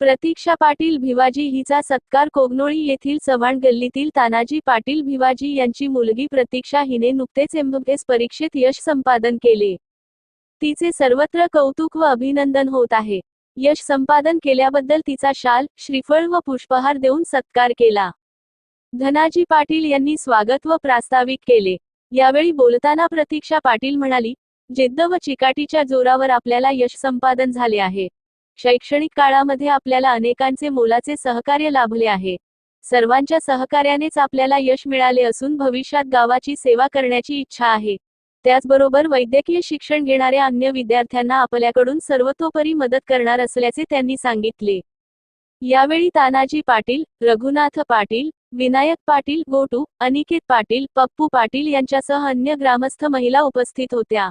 प्रतीक्षा पाटील भिवाजी हिचा सत्कार कोगनोळी येथील चव्हाण गल्लीतील तानाजी पाटील भिवाजी यांची मुलगी प्रतीक्षा हिने नुकतेच एमबीबीएस परीक्षेत यश संपादन केले. तिचे सर्वत्र कौतुक व अभिनंदन होत आहे. यश संपादन केल्याबद्दल तिचा शाल श्रीफळ व पुष्पहार देऊन सत्कार केला. धनाजी पाटील यांनी स्वागत व प्रास्ताविक केले. यावेळी बोलताना प्रतीक्षा पाटील म्हणाली जिद्द व चिकाटीच्या जोरावर आपल्याला यश संपादन झाले आहे. शैक्षणिक काळामध्ये आपल्याला अनेकांचे मोलाचे सहकार्य लाभले आहे. सर्वांच्या सहकार्यानेच आपल्याला यश मिळाले असून भविष्यात गावाची सेवा करण्याची इच्छा आहे. त्याचबरोबर वैद्यकीय शिक्षण घेणाऱ्या अन्य विद्यार्थ्यांना आपल्याकडून सर्वतोपरी मदत करणार असल्याचे त्यांनी सांगितले. यावेळी तानाजी पाटील रघुनाथ पाटील विनायक पाटील गोटू अनिकेत पाटील पप्पू पाटील यांच्यासह अन्य ग्रामस्थ महिला उपस्थित होत्या.